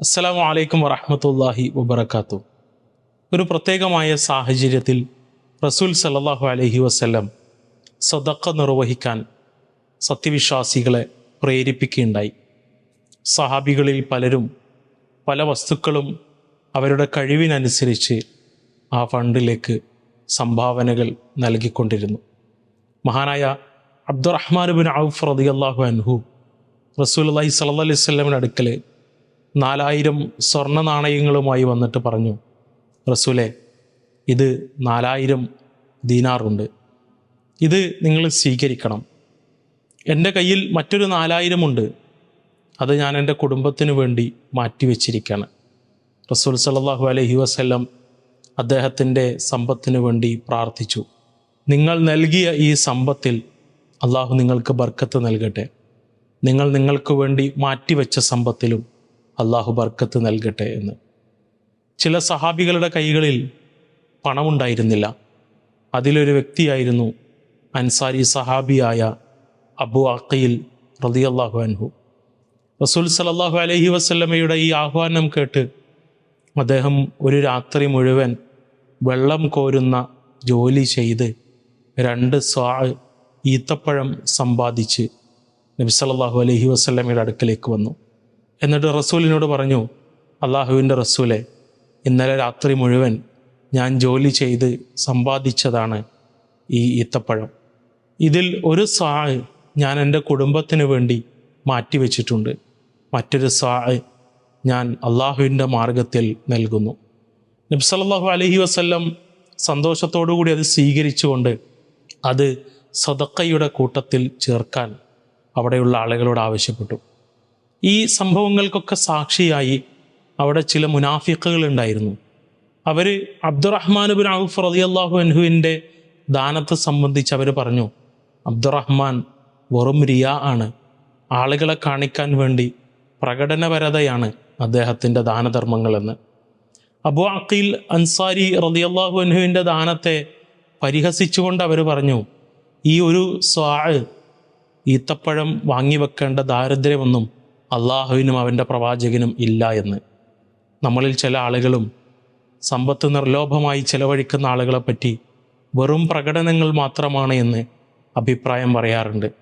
അസ്സലാമു അലൈക്കും വറഹമത്തല്ലാഹി വബർക്കാത്തു ഒരു പ്രത്യേകമായ സാഹചര്യത്തിൽ റസൂൽ സല്ലാഹു അലഹി വസ്ല്ലം സദക്ക നിർവഹിക്കാൻ സത്യവിശ്വാസികളെ പ്രേരിപ്പിക്കുകയുണ്ടായി. സഹാബികളിൽ പലരും പല വസ്തുക്കളും അവരുടെ കഴിവിനനുസരിച്ച് ആ ഫണ്ടിലേക്ക് സംഭാവനകൾ നൽകിക്കൊണ്ടിരുന്നു. മഹാനായ അബ്ദുറഹ്മാൻ ബിൻ ഔഫ് റളിയല്ലാഹു അൻഹു റസൂൽ അള്ളഹി സല്ലാ അലൈഹി അടുക്കൽ നാലായിരം സ്വർണ നാണയങ്ങളുമായി വന്നിട്ട് പറഞ്ഞു റസൂലെ ഇത് നാലായിരം ദീനാറുണ്ട്. ഇത് നിങ്ങൾ സ്വീകരിക്കണം. എന്റെ കയ്യിൽ മറ്റൊരു നാലായിരമുണ്ട്. അത് ഞാൻ എന്റെ കുടുംബത്തിന് വേണ്ടി മാറ്റിവെച്ചിരിക്കുകയാണ് റസൂൽ സല്ലാഹു അലഹി വസ്ല്ലം അദ്ദേഹത്തിന്റെ സമ്പത്തിന് വേണ്ടി പ്രാർത്ഥിച്ചു. നിങ്ങൾ നൽകിയ ഈ സമ്പത്തിൽ അള്ളാഹു നിങ്ങൾക്ക് ബർക്കത്ത് നൽകട്ടെ. നിങ്ങൾ നിങ്ങൾക്ക് വേണ്ടി മാറ്റിവെച്ച സമ്പത്തിലും അള്ളാഹു ബർക്കത്ത് നൽകട്ടെ എന്ന്. ചില സഹാബികളുടെ കൈകളിൽ പണമുണ്ടായിരുന്നില്ല. അതിലൊരു വ്യക്തിയായിരുന്നു അൻസാരി സഹാബിയായ അബു അഖീൽ റളിയല്ലാഹു അൻഹു. റസൂൽ സലല്ലാഹു അലഹി വസല്ലമയുടെ ഈ ആഹ്വാനം കേട്ട് അദ്ദേഹം ഒരു രാത്രി മുഴുവൻ വെള്ളം കോരുന്ന ജോലി ചെയ്ത് രണ്ട് സ്വാ ഈത്തപ്പഴം സമ്പാദിച്ച് നബി സല്ലല്ലാഹു അലൈഹി വസല്ലമയുടെ അടുക്കലേക്ക് വന്നു. എന്നിട്ട് റസൂലിനോട് പറഞ്ഞു അള്ളാഹുവിന്റെ റസൂലെ ഇന്നലെ രാത്രി മുഴുവൻ ഞാൻ ജോലി ചെയ്ത് സമ്പാദിച്ചതാണ് ഈ ഈത്തപ്പഴം. ഇതിൽ ഒരു സാ ഞാൻ എന്റെ കുടുംബത്തിന് വേണ്ടി മാറ്റിവെച്ചിട്ടുണ്ട് മറ്റൊരു സാ ഞാൻ അള്ളാഹുവിന്റെ മാർഗത്തിൽ നൽകുന്നു. നബി അലഹി വസ്ല്ലം കൂടി അത് സ്വീകരിച്ചുകൊണ്ട് അത് സദക്കയുടെ കൂട്ടത്തിൽ ചേർക്കാൻ അവിടെയുള്ള ആളുകളോട് ആവശ്യപ്പെട്ടു. ഈ സംഭവങ്ങൾക്കൊക്കെ സാക്ഷിയായി അവിടെ ചില മുനാഫിക്കുകൾ ഉണ്ടായിരുന്നു. അവർ അബ്ദുറഹ്മാൻ ബിൻ ഔഫ് റളിയല്ലാഹു അൻഹുവിന്റെ ദാനത്തെ സംബന്ധിച്ച് അവർ പറഞ്ഞു അബ്ദുറഹ്മാൻ വെറും റിയാ ആണ്. ആളുകളെ കാണിക്കാൻ വേണ്ടി പ്രകടനപരതയാണ് അദ്ദേഹത്തിന്റെ ദാനധർമ്മങ്ങളെന്ന് അബു അഖീൽ അൻസാരി റളിയല്ലാഹു അൻഹുവിന്റെ ദാനത്തെ പരിഹസിച്ചുകൊണ്ട് അവർ പറഞ്ഞു ഈ ഒരു സ്വാ ഈത്തപ്പഴം വാങ്ങിവെക്കേണ്ട ദാരിദ്ര്യമൊന്നും അള്ളാഹുവിനും അവന്റെ പ്രവാചകനും ഇല്ല എന്ന്. നമ്മളിൽ ചില ആളുകളും സമ്പത്ത് നിർലോഭമായി ചെലവഴിക്കുന്ന ആളുകളെപ്പറ്റി വെറും പ്രകടനങ്ങൾ മാത്രമാണ് എന്ന് അഭിപ്രായം പറയാറുണ്ട്.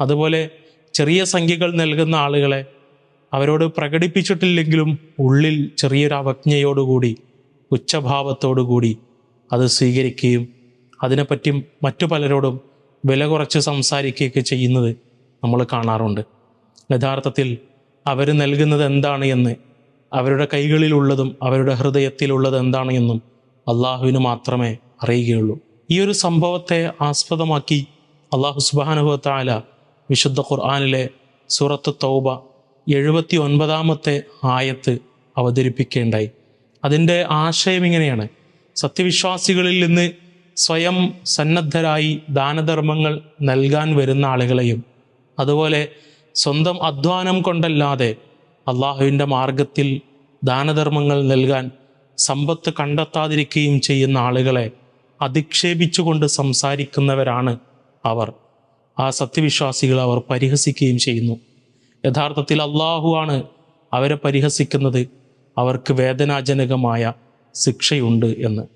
അതുപോലെ ചെറിയ സംഖ്യകൾ നൽകുന്ന ആളുകളെ അവരോട് പ്രകടിപ്പിച്ചിട്ടില്ലെങ്കിലും ഉള്ളിൽ ചെറിയൊരു അവജ്ഞയോടുകൂടി ഉച്ചഭാവത്തോടുകൂടി അത് സ്വീകരിക്കുകയും അതിനെപ്പറ്റി മറ്റു പലരോടും വില കുറച്ച് സംസാരിക്കുകയൊക്കെ ചെയ്യുന്നത് നമ്മൾ കാണാറുണ്ട്. യഥാർത്ഥത്തിൽ അവർ നൽകുന്നത് എന്താണ് എന്ന് അവരുടെ കൈകളിലുള്ളതും അവരുടെ ഹൃദയത്തിലുള്ളത് എന്താണ് എന്നും അള്ളാഹുവിന് മാത്രമേ അറിയുകയുള്ളൂ. ഈ ഒരു സംഭവത്തെ ആസ്പദമാക്കി അള്ളാഹു സുബാനുഭവത്തായ വിശുദ്ധ ഖുർആാനിലെ സൂറത്ത് തൗബ എഴുപത്തി ഒൻപതാമത്തെ ആയത്ത് അവതരിപ്പിക്കേണ്ടായി. അതിന്റെ ആശയം ഇങ്ങനെയാണ്. സത്യവിശ്വാസികളിൽ നിന്ന് സ്വയം സന്നദ്ധരായി ദാനധർമ്മങ്ങൾ നൽകാൻ വരുന്ന ആളുകളെയും അതുപോലെ സ്വന്തം അധ്വാനം കൊണ്ടല്ലാതെ അള്ളാഹുവിന്റെ മാർഗത്തിൽ ദാനധർമ്മങ്ങൾ നൽകാൻ സമ്പത്ത് കണ്ടെത്താതിരിക്കുകയും ചെയ്യുന്ന ആളുകളെ അധിക്ഷേപിച്ചുകൊണ്ട് സംസാരിക്കുന്നവരാണ് അവർ. ആ സത്യവിശ്വാസികൾ അവർ പരിഹസിക്കുകയും ചെയ്യുന്നു. യഥാർത്ഥത്തിൽ അള്ളാഹുവാണ് അവരെ പരിഹസിക്കുന്നത്. അവർക്ക് വേദനാജനകമായ ശിക്ഷയുണ്ട് എന്ന്.